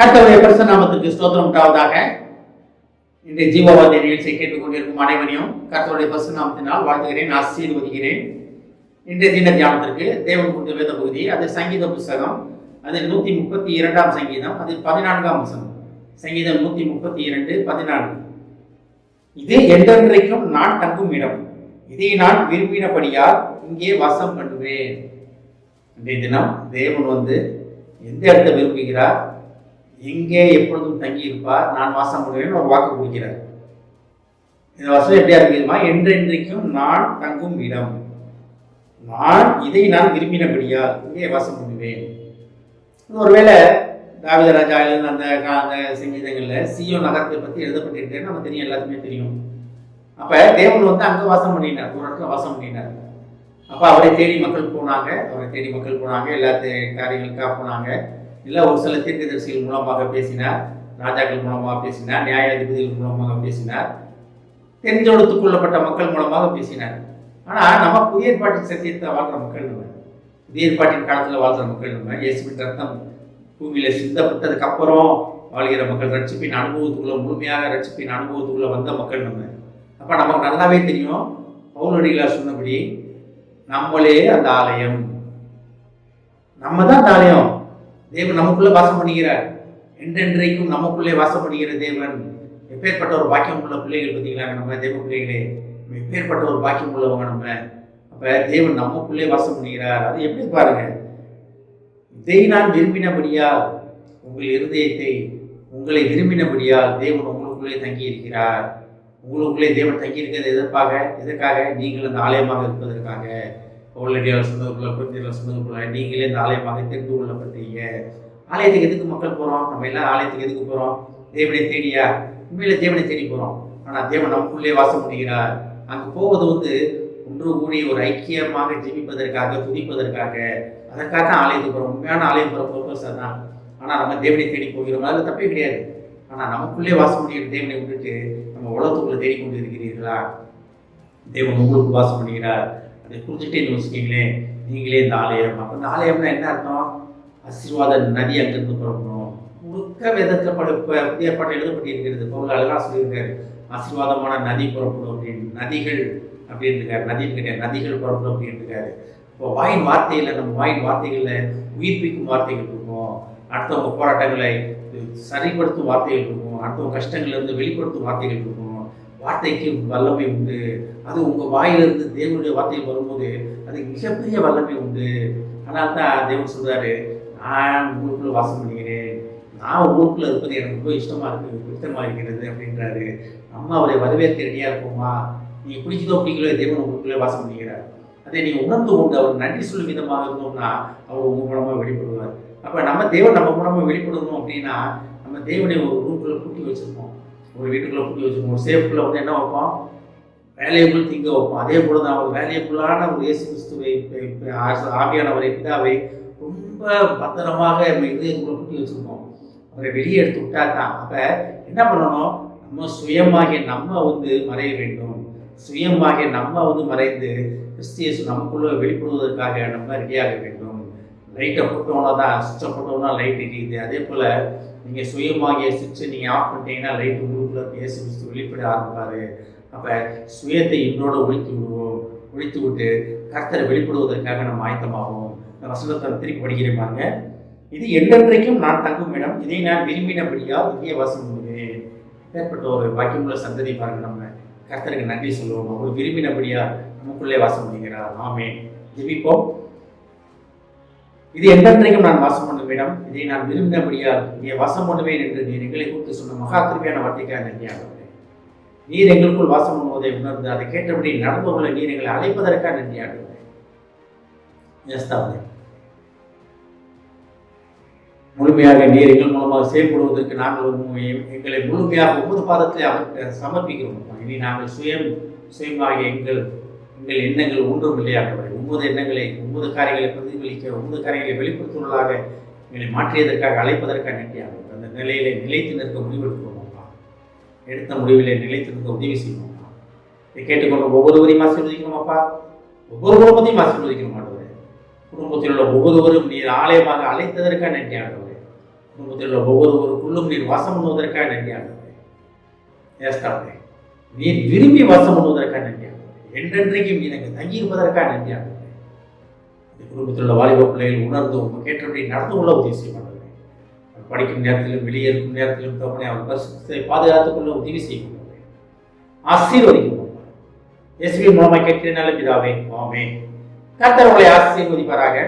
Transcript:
கர்த்தருடைய பரிசு நாமத்துக்கு ஸ்தோத்திரம் உண்டாவதாக. இன்றைய ஜீவவாத நிகழ்ச்சியை கேட்டுக்கொண்டிருக்கும் அனைவரையும் கர்த்தருடைய பரிசு நாமத்தினால் வாழ்த்துகிறேன் ஆசீர்வதிக்கிறேன். இன்றைய தின தியானத்திற்கு தேவன் கொடுத்த வேத பகுதி அது சங்கீத புஸ்தகம் அது நூற்றி முப்பத்தி இரண்டாம் சங்கீதம் அது பதினான்காம் வசனம். சங்கீதம் நூற்றி முப்பத்தி இரண்டு பதினான்கு. இது என்றென்றைக்கும் நான் தங்கும் இடம். இதை நான் விரும்பினபடியால் இங்கே வாசம் பண்ணுவேன். இன்றைய தினம் தேவன் வந்து எந்த இடத்தை விரும்புகிறார்? எங்கே எப்பொழுதும் தங்கியிருப்பார். நான் வாசம் பண்ணுவேன் ஒரு வாக்கு கொடுக்கிறார். இந்த வசனம் எப்படியா இருக்குமா என்றென்றைக்கும் நான் தங்கும் இடம். நான் இதை நான் விரும்பினபடியால் இங்கே வாசம் பண்ணுவேன். ஒருவேளை தாவித ராஜா எழுதின அந்த அந்த சங்கீதங்களில் சியோ நகரத்தை பற்றி எழுதப்பட்டிருக்கேன்னு நம்ம தெரியும் எல்லாத்துக்குமே தெரியும். அப்போ தேவன் வந்து அங்கே வாசம் பண்ணினார். ஒரு இடத்துல வாசம் பண்ணினார். அப்போ அவரை தேடி மக்கள் போனாங்க. அவரை தேடி மக்கள் போனாங்க. எல்லா தே- காரியங்களுக்காக போனாங்க. இல்லை ஒரு சில தீர்க்கதரிசிகள் மூலமாக பேசினார் ராஜாக்கள் மூலமாக பேசினார் நியாயாதிபதிகள் மூலமாக பேசினார் தெரிஞ்செடுத்துக் கொள்ளப்பட்ட மக்கள் மூலமாக பேசினார். ஆனால் நம்ம புதிய ஏற்பாட்டின் சத்தியத்தை வாழ்கிற மக்கள் நம்ம. புதிய ஏற்பாட்டின் காலத்தில் வாழ்கிற மக்கள் நம்ம. இயேசுவின் ரத்தம் பூமியில் சிந்தப்பட்டதுக்கு அப்புறம் வாழ்கிற மக்கள் ரட்சிப்பின் அனுபவத்துக்குள்ளே முழுமையாக ரட்சிப்பின் அனுபவத்துக்குள்ளே வந்த மக்கள் நம்ம. அப்போ நமக்கு நல்லாவே தெரியும். பவுலடிகளார் சொன்னபடி நம்மளே அந்த ஆலயம். நம்ம தான் அந்த ஆலயம். தேவன் நமக்குள்ள வாசம் பண்ணுகிறார் என்றென்றைக்கும் நமக்குள்ளே வாசம் பண்ணுகிற தேவன். எப்பேற்பட்ட ஒரு பாக்கியம் உள்ள பிள்ளைகள் பார்த்தீங்களா? நம்ம தேவ பிள்ளைகளே எப்பேற்பட்ட ஒரு பாக்கியம் உள்ளவங்க நம்ம. அப்போ தேவன் நமக்குள்ளே வாசம் பண்ணுகிறார் அது எப்படி பாருங்க? இதை நான் விரும்பினபடியால் உங்கள் இருதயத்தை உங்களை விரும்பினபடியால் தேவன் உங்களுக்குள்ளே தங்கி இருக்கிறார் உங்களுக்குள்ளே தேவன் தங்கி இருக்கிறது எதற்காக? எதற்காக? நீங்கள் அந்த ஆலயமாக இருப்பதற்காக. பவுலடியார் சொன்னதுக்குள்ள புரிஞ்சுள்ள சொன்னதுக்குள்ள நீங்களே இந்த ஆலயமாக தெரிந்து கொள்ளப்பட்டீங்க. ஆலயத்துக்கு எதுக்கு மக்கள் போகிறோம் நம்ம எல்லாம் ஆலயத்துக்கு எதுக்கு போகிறோம் தேவனை தேடியா? உண்மையில தேவனை தேடி போகிறோம் ஆனால் தேவன் நமக்குள்ளே வாசம் முடிகிறார் அங்கே போவது வந்து ஒன்று கூடி ஒரு ஐக்கியமாக ஜீவிப்பதற்காக துதிப்பதற்காக. அதற்காக தான் ஆலயத்துக்கு போகிறோம் உண்மையான ஆலயம் போகிற பர்பஸ் தான் ஆனால் நம்ம தேவனை தேடி போகிறோம்? அதில் தப்பே கிடையாது. ஆனால் நமக்குள்ளே வாசம் முடிகிற தேவனை விட்டுட்டு நம்ம உலகத்துக்குள்ளே தேடி கொண்டு இருக்கிறீர்களா தேவன் உங்களுக்கு வாசம் பண்ணுகிறார் அதை புரிஞ்சுட்டே யோசிக்கீங்களேன் நீங்களே இந்த ஆலயம். அப்போ இந்த ஆலயம்னா என்ன அர்த்தம்? ஆசீர்வாத நதி அங்கிருந்து புறப்படும். முழுக்க வேதத்தில் பட ப- புதிய பாட்டு எழுதப்பட்டிருக்கிறது. பொருள் அழகாக சொல்லியிருக்காரு. ஆசீர்வாதமான நதி புறப்படும் அப்படின்னு. நதிகள் அப்படின்னு இருக்காரு நதின்னு கிடையாது நதிகள் புறப்படும் அப்படின்னு இப்போ வாயின் வார்த்தையில் நம்ம வாயின் வார்த்தைகளில் உயிர்ப்பிக்கும் வார்த்தைகள் இருக்கும். அடுத்தவங்க போராட்டங்களை சரிப்படுத்தும் வார்த்தைகள் இருக்கும். அடுத்தவங்க கஷ்டங்கள்லேருந்து வெளிப்படுத்தும் வார்த்தைகள் இருக்கும். வார்த்தைக்கு வல்லமை உண்டு. அது உங்கள் வாயிலிருந்து தேவனுடைய வார்த்தைகள் வரும்போது அதுக்கு மிகப்பெரிய வல்லமை உண்டு. ஆனால் தான் தேவன் சொல்கிறாரு நான் உங்களுக்குள்ள வாசம் பண்ணுகிறேன். நான் உங்களுக்குள்ள இருப்பது எனக்கு ரொம்ப இஷ்டமாக இருக்குது பிடித்தமா இருக்கிறது அப்படின்றாரு. நம்ம அவரை வரவேற்க ரெடியாக இருப்போமா நீங்கள் பிடிச்சதோ பிடிக்கலோ தேவன் உங்களுக்குள்ளே வாசம் பண்ணிக்கிறார் அதை நீ உணர்ந்து கொண்டு அவர் நன்றி சொல்லும் விதமாக இருந்தோம்னா அவர் உங்கள் மூலமாக வெளிப்படுவார். அப்போ நம்ம தேவன் நம்ம மூலமாக வெளிப்படணும் அப்படின்னா நம்ம தேவனை ஒரு ரூம்குள்ள கூட்டி வச்சிருப்போம். ஒரு வீட்டுக்குள்ளே பூட்டி வச்சிருப்போம் ஒரு சேஃப்குள்ளே வந்து என்ன வைப்போம்? வேலையபிள் திங்க வைப்போம். அதே போல் தான் அவர் வேலையக்குள்ளான ஒரு இயேசு கிறிஸ்துவை ப- ப- ஆச- ஆவியானவரை பிதாவை ரொம்ப பத்திரமாக நம்ம இதயத்துக்குள்ளே புட்டி வச்சிருப்போம் அவரை வெளியே எடுத்து விட்டா தான் அப்போ என்ன பண்ணணும்? நம்ம சுயமாகிய நம்ம வந்து மறைய வேண்டும். சுயமாகிய நம்ம வந்து மறைந்து கிறிஸ்தியஸ் நமக்குள்ளே வெளிப்படுவதற்காக நம்ம ரெடியாக வேண்டும். லைட்டை போட்டோம்னா தான் சுவிட்சை போட்டோம்னா லைட் எரியுது. அதே போல் நீங்கள் சுயமாகிய சுவிட்சை நீங்கள் ஆஃப் பண்ணிட்டீங்கன்னா லைட் உங்களுக்குள்ள பேசி கிறிஸ்து வெளிப்பட ஆரம்பிப்பார். அப்போ சுயத்தை இன்னோட ஒழித்து விடுவோம். ஒழித்து விட்டு கர்த்தரை வெளிப்படுவதற்காக நம்ம ஆயத்தமாகும் இந்த வசனத்தை திருப்பி படிக்கிறேன் பாருங்க. இது என்றென்றைக்கும் நான் தங்கும் இடம். இதை நான் விரும்பினபடியாக புதிய வாசம் பண்ணுவேன் ஏற்பட்ட ஒரு பாக்கியமுள்ள சந்ததி பாருங்க நம்ம. கர்த்தருக்கு நன்றி சொல்லுவோம். அவர் விரும்பினபடியா நமக்குள்ளே வாசம் பண்ணுகிறார். ஆமே ஜெபிப்போம். இது என்றென்றைக்கும் நான் வாசம் பண்ணுவேன் இதை நான் விரும்பினபடியால் இங்கே வாசம் பண்ணுவேன் என்று நீர் எங்களை குறித்து சொன்ன மகா திருப்பியான வார்த்தைக்காக நன்றியாக நீர் எங்களுக்குள் வாசம் பண்ணுவதை உணர்ந்து அதை கேட்டபடி நடப்பவர்களை நீர் எங்களை அழைப்பதற்காக நன்றியாக முழுமையாக நீர் எங்கள் மூலமாக செயல்படுவதற்கு நாங்கள் எங்களை முழுமையாக ஒவ்வொரு பாதத்தை அவருக்கு சமர்ப்பிக்கிறோம். இனி நாங்கள் சுயம் சுயமாகிய எங்கள் உங்கள் எண்ணங்கள் ஒன்றும் இல்லையாகவே ஒன்பது எண்ணங்களை ஒன்பது காரியங்களை பிரதிபலிக்க ஒன்பது காரியங்களை வெளிப்படுத்துவதாக எங்களை மாற்றியதற்காக அழைப்பதற்காக நன்றியாகும் அந்த நிலையிலே நிலைத்து நிற்க முடிவெடுக்கிறோம்ப்பா எடுத்த முடிவிலே நிலைத்து நிற்க உதவி செய்யணும்ப்பா இதை கேட்டுக்கொண்டு ஒவ்வொருவரையும் ஆசீர்வதிக்கணுமாப்பா ஒவ்வொரு குடும்பத்தையும் ஆசீர்வதிக்கணும் ஆண்டவரே. குடும்பத்தில் உள்ள ஒவ்வொருவரும் நீர் ஆலயமாக அழைத்ததற்காக நன்றி ஆண்டவரே. குடும்பத்தில் உள்ள ஒவ்வொருவருக்குள்ளும் நீர் வாசம் பண்ணுவதற்காக நன்றி ஆண்டவரே. ஏஸ்தாவே நீர் விரும்பி வாசம் பண்ணுவதற்காக நன்றி என்றென்றைக்கும் எனக்கு தங்கியிருப்பதற்காக நன்றியாக இந்த குடும்பத்தில் உள்ள வாலிப பிள்ளைகள் உணர்ந்து உங்கள் கேட்டபடி நடந்து கொள்ள உதவி செய்ய மாட்டவரே படிக்கும் நேரத்திலும் வெளியே இருக்கும் நேரத்திலும் தோப்பனை அவர் பரிசுத்தை பாதுகாத்துக் கொள்ள உதவி செய்ய மாட்டவரே ஆசீர்வதிக்கும் எஸ்பி மூலமாக கேட்கிற நல்ல பிதாவே ஆமே கர்த்தர் உங்களை ஆசீர்வதிப்பாராக.